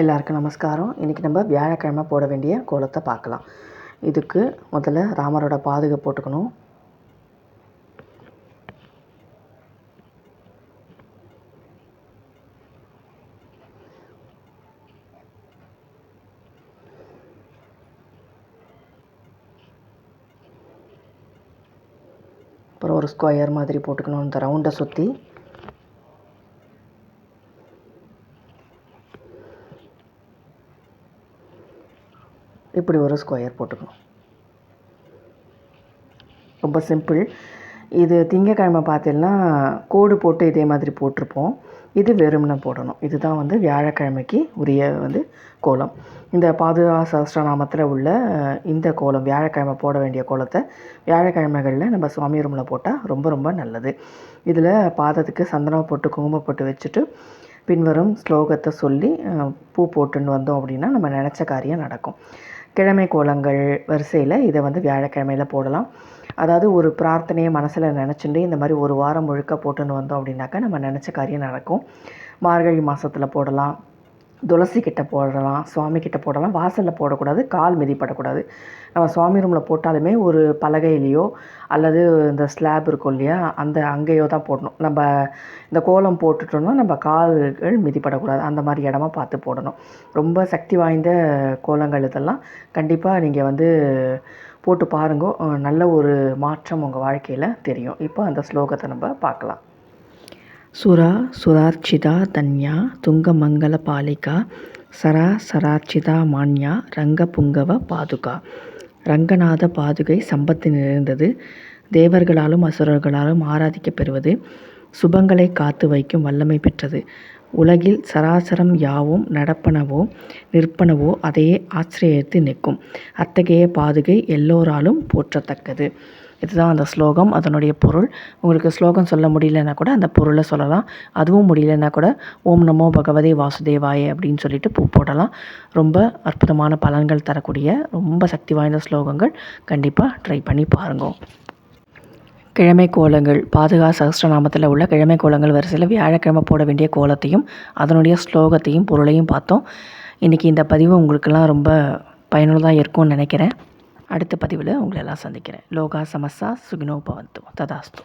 எல்லாருக்கும் நமஸ்காரம். இன்றைக்கி நம்ம வியாழக்கிழமை போட வேண்டிய கோலத்தை பார்க்கலாம். இதுக்கு முதல்ல ராமரோட பாதுகை போட்டுக்கணும். அப்புறம் ஒரு ஸ்கொயர் மாதிரி போட்டுக்கணும். இந்த ரவுண்டை சுற்றி இப்படி ஒரு ஸ்கொயர் போட்டுக்கணும். ரொம்ப சிம்பிள் இது திங்கக்கிழமை பார்த்தீங்கன்னா கோடு போட்டு இதே மாதிரி போட்டிருப்போம். இது வெறும்னு போடணும். இதுதான் வந்து வியாழக்கிழமைக்கு உரிய வந்து கோலம். இந்த பாதுகா சஹஸ்ரநாமத்தில் உள்ள இந்த கோலம் வியாழக்கிழமை போட வேண்டிய கோலத்தை வியாழக்கிழமைகளில் நம்ம சுவாமி ரூமில் போட்டால் ரொம்ப ரொம்ப நல்லது. இதில் பாதத்துக்கு சந்தனம் போட்டு குங்குமம் போட்டு வச்சுட்டு பின்வரும் ஸ்லோகத்தை சொல்லி பூ போட்டுன்னு வந்தோம் அப்படின்னா நம்ம நினச்ச காரியம் நடக்கும். கிழமை கோலங்கள் வரிசையில் இதை வந்து வியாழக்கிழமையில் போடலாம். அதாவது ஒரு பிரார்த்தனையை மனசில் நினச்சிட்டு இந்த மாதிரி ஒரு வாரம் முழுக்க போட்டுன்னு வந்தோம் அப்படின்னாக்கா நம்ம நினச்ச காரியம் நடக்கும். மார்கழி மாதத்தில் போடலாம். துளசி கிட்ட போடலாம் சுவாமி கிட்ட போடலாம் வாசலில் போடக்கூடாது கால் மிதிப்படக்கூடாது. நம்ம சுவாமி ரூமில் போட்டாலுமே ஒரு பலகையிலையோ அல்லது இந்த ஸ்லாப் இருக்கும் இல்லையா அந்த அங்கேயோ தான் போடணும். நம்ம இந்த கோலம் போட்டுட்டோம்னா நம்ம கால்கள் மிதிப்படக்கூடாது. அந்த மாதிரி இடமா பார்த்து போடணும். ரொம்ப சக்தி வாய்ந்த கோலங்கள் இதெல்லாம் கண்டிப்பாக நீங்கள் வந்து போட்டு பாருங்க. நல்ல ஒரு மாற்றம் உங்கள் வாழ்க்கையில் தெரியும். இப்போ அந்த ஸ்லோகத்தை நம்ம பார்க்கலாம். சுரா சுரார்ச்சிதா தன்யா துங்கமங்கல பாலிகா சரா சரார்ச்சிதா மான்யா ரங்க புங்கவ பாதுகா. ரங்கநாத பாதுகை சம்பத்து நிறைந்தது தேவர்களாலும் அசுரர்களாலும் ஆராதிக்கப் பெறுவது சுபங்களை காத்து வைக்கும் வல்லமை பெற்றது. உலகில் சராசரம் யாவும் நடப்பனவோ நிற்பனவோ அதையே ஆசிரியத்து நிற்கும். அத்தகைய பாதுகை எல்லோராலும் போற்றத்தக்கது. இதுதான் அந்த ஸ்லோகம். அதனுடைய பொருள். உங்களுக்கு ஸ்லோகம் சொல்ல முடியலன்னா கூட அந்த பொருளை சொல்லலாம். அதுவும் முடியலன்னா கூட ஓம் நமோ பகவதே வாசுதேவாய அப்படின்னு சொல்லிட்டு பூ போடலாம். ரொம்ப அற்புதமான பலன்கள் தரக்கூடிய ரொம்ப சக்தி வாய்ந்த ஸ்லோகங்கள். கண்டிப்பாக ட்ரை பண்ணி பாருங்க. கிழமை கோலங்கள் பாதுகா சகஸ்ரநாமத்தில் உள்ள கிழமை கோலங்கள் வரிசையில் வியாழக்கிழமை போட வேண்டிய கோலத்தையும் அதனுடைய ஸ்லோகத்தையும் பொருளையும் பார்த்தோம். இன்றைக்கி இந்த பதிவு உங்களுக்கெல்லாம் ரொம்ப பயனுள்ளதாக இருக்கும்னு நினைக்கிறேன். அடுத்த பதிவில் உங்களை எல்லாம் சந்திக்கிறேன். லோகா சமஸ்ஸா சுகினோ பவந்து ததாஸ்து.